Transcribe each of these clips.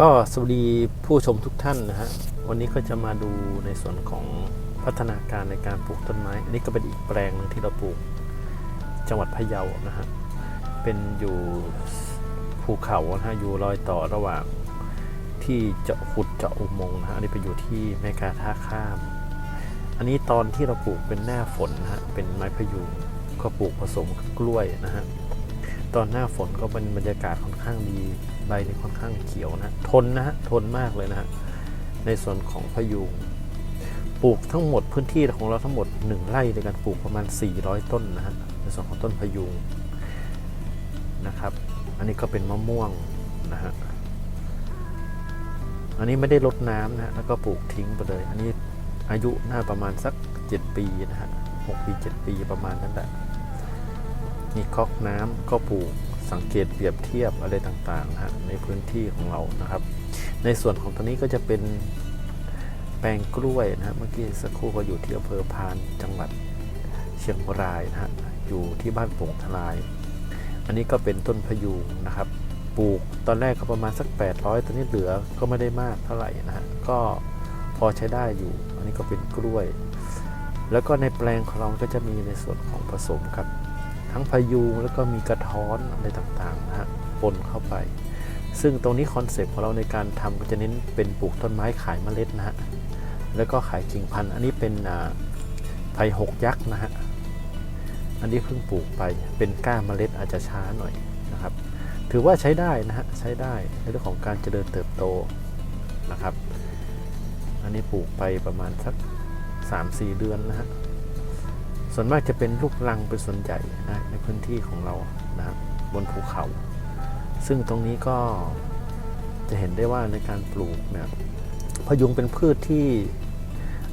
ก็สวัสดีผู้ชมทุกท่านนะฮะวันนี้ก็จะมาดูในส่วนของพัฒนาการในการปลูกต้นไม้ อันนี้ก็เป็นอีกแปลงหนึงที่เราปลูกจังหวัดพะเยานะฮะเป็นอยู่ภูเขานะฮะอยู่รอยต่อระหว่างที่เจาะขุดเจาะอุโมงค์นะฮะอันนี้ไปอยู่ที่แม่กาท่าข้าม อันนี้ตอนที่เราปลูกเป็นหน้าฝนนะฮะเป็นไม้พะยูงก็ปลูกผสมกับกล้วยนะฮะตอนหน้าฝนก็เป็นบรรยากาศค่อนข้างดี ใบนี่ค่อนข้างเขียวนะทนนะฮะทนมากเลยนะฮะในส่วนของพยูงปลูกทั้งหมดพื้นที่ของเราทั้งหมด 1 ไร่ในการปลูกประมาณ 400 ต้นนะฮะในส่วนของต้นพยูงนะครับ อันนี้ก็เป็นมะม่วงนะฮะอันนี้ไม่ได้ลดน้ำนะฮะแล้วก็ปลูกทิ้งไปเลย อันนี้อายุน่าประมาณสัก 7 ปีนะฮะ6ปี 7 ปีประมาณนั้นแหละมีก๊อกน้ำก็ปลูก สังเกตเปรียบเทียบอะไรต่างๆนะฮะในพื้นที่ของเรานะครับ ในส่วนของตอนนี้ก็จะเป็นแปลงกล้วยนะฮะเมื่อกี้สักครู่ก็อยู่ที่อำเภอพานจังหวัดเชียงรายนะฮะอยู่ที่บ้านโป่งทลาย อันนี้ก็เป็นต้นพยูงนะครับ ปลูกตอนแรกก็ประมาณสัก 800ตอนนี้เหลือก็ไม่ได้มากเท่าไหร่นะฮะก็พอใช้ได้อยู่ อันนี้ก็เป็นกล้วย แล้วก็ในแปลงของเราก็จะมีในส่วนของผสมครับ ทั้งพายุงแล้วก็มีกระท้อนอะไรต่างๆนะฮะปนเข้าไป ซึ่งตรงนี้คอนเซปต์ของเราในการทำก็จะเน้นเป็นปลูกต้นไม้ขายเมล็ดนะฮะแล้วก็ขายกิ่งพันธุ์อันนี้เป็นไผ่หกยักษ์นะฮะอันนี้เพิ่งปลูกไปเป็นก้าเมล็ดอาจจะช้าหน่อยนะครับ ถือว่าใช้ได้นะฮะใช้ได้ในเรื่องของการเจริญเติบโตนะครับ อันนี้ปลูกไปประมาณสัก 3-4 เดือนนะฮะ ส่วนมากจะเป็นลูกลังเป็นส่วนใหญ่นะในพื้นที่ของเรานะบบนภูเขา ซึ่งตรงนี้ก็จะเห็นได้ว่าในการปลูกเนี่ยพยุงเป็นพืชที่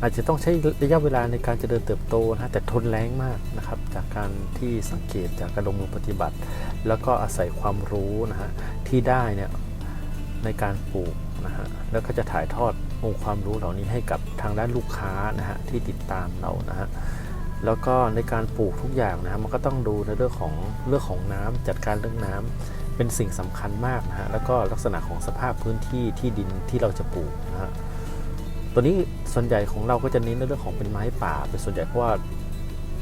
อาจจะต้องใช้ระยะเวลาในการเจริญเติบโตนะแต่ทนแรงมากนะครับ จากการที่สังเกตจากการลงมือปฏิบัติ แล้วก็อาศัยความรู้นะฮะที่ได้เนี่ยในการปลูกนะฮะแล้วก็จะถ่ายทอดองค์ความรู้เหล่านี้ให้กับทางด้านลูกค้านะฮะที่ติดตามเรานะฮะ แล้วก็ในการปลูกทุกอย่างนะมันก็ต้องดูในเรื่องของเรื่องของน้ำจัดการเรื่องน้ำเป็นสิ่งสำคัญมากนะฮะแล้วก็ลักษณะของสภาพพื้นที่ที่ดินที่เราจะปลูกนะฮะตัวนี้ส่วนใหญ่ของเราก็จะเน้นในเรื่องของเป็นไม้ป่า เป็นส่วนใหญ่เพราะว่า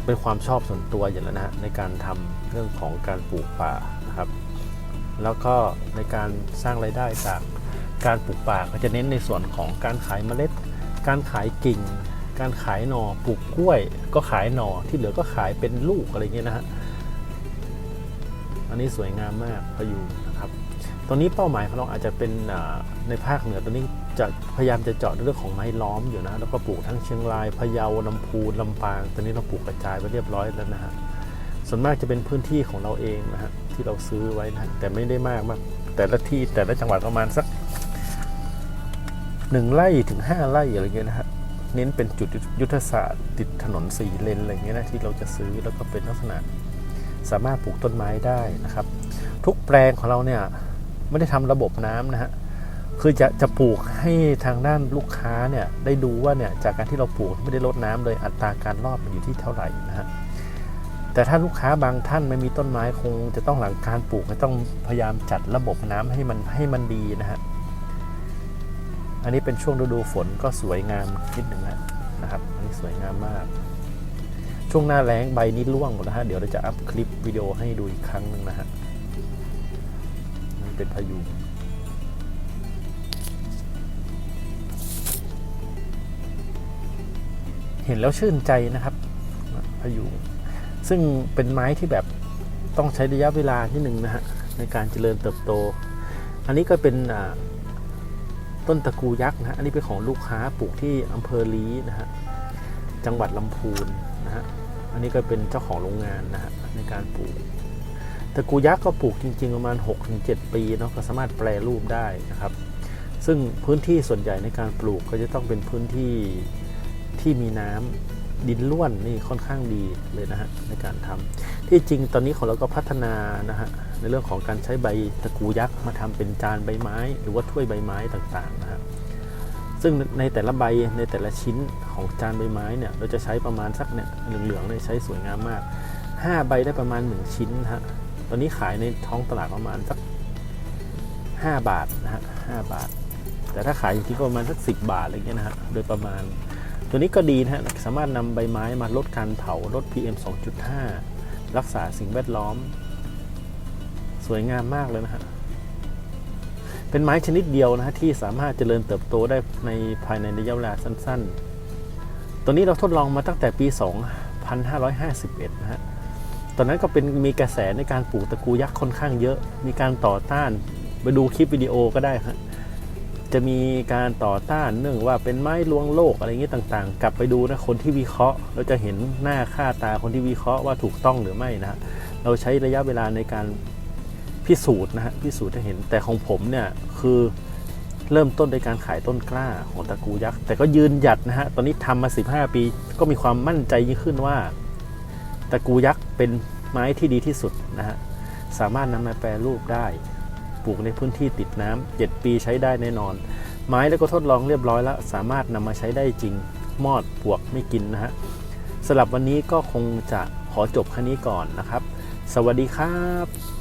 เป็นความชอบส่วนตัวอย่างแล้วนะฮะในการทำเรื่องของการปลูกป่านะครับ แล้วก็ในการสร้างรายได้จากการปลูกป่าก็จะเน้นในส่วนของการขายเมล็ด การขายกิ่ง การขายหนอ่อปลูกกล้วย ก็ขายหน่อที่เหลือก็ขายเป็นลูกอะไรเงี้ยนะฮะอันนี้สวยงามมากพายุนะครับตอนนี้เป้าหมายของเราอาจจะเป็นอ่าในภาคเหนือตอนนี้จะพยายามจะเจาะเรื่องของไม้ล้อมอยู่นะแล้วก็ปลูกทั้งเชียงรายพะเยาลำพูนลำปาง ตอนนี้เราปลูกกระจายไปเรียบร้อยแล้วนะฮะส่วนมากจะเป็นพื้นที่ของเราเองนะฮะที่เราซื้อไว้นะฮะแต่ไม่ได้มากมาก แต่ละที่แต่ละจังหวัดประมาณสักหนึ่งไร่ถึงห้าไร่อะไรเงี้ยนะฮะ เน้นเป็นจุดยุทธศาสตร์ ติดถนนสี่เลนอะไรเงี้ยนะที่เราจะซื้อแล้วก็เป็นลักษณะสามารถปลูกต้นไม้ได้นะครับ ทุกแปลงของเราเนี่ยไม่ได้ทำระบบน้ำนะฮะคือจะจะปลูกให้ทางด้านลูกค้าเนี่ยได้ดูว่าเนี่ยจากการที่เราปลูกไม่ได้ลดน้ำเลยอัตราการรอดมันอยู่ที่เท่าไหร่นะฮะแต่ถ้าลูกค้าบางท่านไม่มีต้นไม้คงจะต้องหลังการปลูกจะต้องพยายามจัดระบบน้ำให้มันให้มันดีนะฮะ อันนี้เป็นช่วงฤดูฝนก็สวยงามนิดหนึ่งแล้วนะครับ อันนี้สวยงามมาก ช่วงหน้าแล้งใบนี้ร่วงหมดแล้วฮะ เดี๋ยวเราจะอัพคลิปวิดีโอให้ดูอีกครั้งหนึ่งนะฮะมันเป็นพายุเห็นแล้วชื่นใจนะครับพายุซึ่งเป็นไม้ที่แบบต้องใช้ระยะเวลาที่หนึ่งนะฮะในการเจริญเติบโต อันนี้ก็เป็นอ่า ต้นตะกูยักษ์นะฮะอันนี้เป็นของลูกค้าปลูกที่อำเภอลีนะฮะจังหวัดลำพูนนะฮะอันนี้ก็เป็นเจ้าของโรงงานนะฮะในการปลูกตะกูยักษ์ก็ปลูกจริง ๆ ประมาณ 6-7 ปีเนาะก็สามารถแปรรูปได้นะครับ ซึ่งพื้นที่ส่วนใหญ่ในการปลูกก็จะต้องเป็นพื้นที่ที่มีน้ำ ดินล้วนนี่ค่อนข้างดีเลยนะฮะในการทำที่จริงตอนนี้ของเราก็พัฒนานะฮะในเรื่องของการใช้ใบตะกูยักษ์มาทำเป็นจานใบไม้ หรือว่าถ้วยใบไม้ต่างๆนะฮะซึ่งในแต่ละใบในแต่ละชิ้นของจานใบไม้เนี่ยเราจะใช้ประมาณสักเนี่ยเหลืองๆเนี่ยใช้สวยงามมาก 5 ใบได้ประมาณ 1 ชิ้นนะฮะตอนนี้ขายในท้องตลาดประมาณสัก 5 บาทนะฮะ5บาท แต่ถ้าขายอยู่ที่ก็ประมาณสัก 10 บาทอะไรเงี้ยนะฮะโดยประมาณ ตัวนี้ก็ดีนะฮะสามารถนำใบไม้มาลดการเผาลด PM 2.5 รักษาสิ่งแวดล้อม สวยงามมากเลยนะฮะเป็นไม้ชนิดเดียวนะฮะที่สามารถเจริญเติบโตได้ในภายในระยะเวลาสั้น ๆ ตัวนี้เราทดลองมาตั้งแต่ปี 2551 นะฮะตอนนั้นก็เป็นมีกระแสในการปลูกตะกูยักษ์ค่อนข้างเยอะ มีการต่อต้าน ไปดูคลิปวิดีโอก็ได้ฮะ จะมีการต่อต้านเนื่องว่าเป็นไม้ลวงโลกอะไรเงี้ยต่างๆ กลับไปดูนะคนที่วิเคราะห์ เราจะเห็นหน้าค่าตาคนที่วิเคราะห์ว่าถูกต้องหรือไม่นะเราใช้ระยะเวลาในการพิสูจน์นะฮะพิสูจน์ให้เห็นแต่ของผมเนี่ยคือเริ่มต้นในการขายต้นกล้าของตะกูยักษ์แต่ก็ยืนหยัดนะฮะตอนนี้ทำมา 15 ปี ก็มีความมั่นใจยิ่งขึ้นว่า ตะกูยักษ์เป็นไม้ที่ดีที่สุดนะฮะสามารถนำมาแปรรูปได้ ปลูกในพื้นที่ติดน้ำ7ปีใช้ได้แน่นอน ไม้แล้วก็ทดลองเรียบร้อยแล้ว สามารถนำมาใช้ได้จริง มอดปวกไม่กินนะฮะสำหรับวันนี้ก็คงจะขอจบแค่นี้ก่อนนะครับ สวัสดีครับ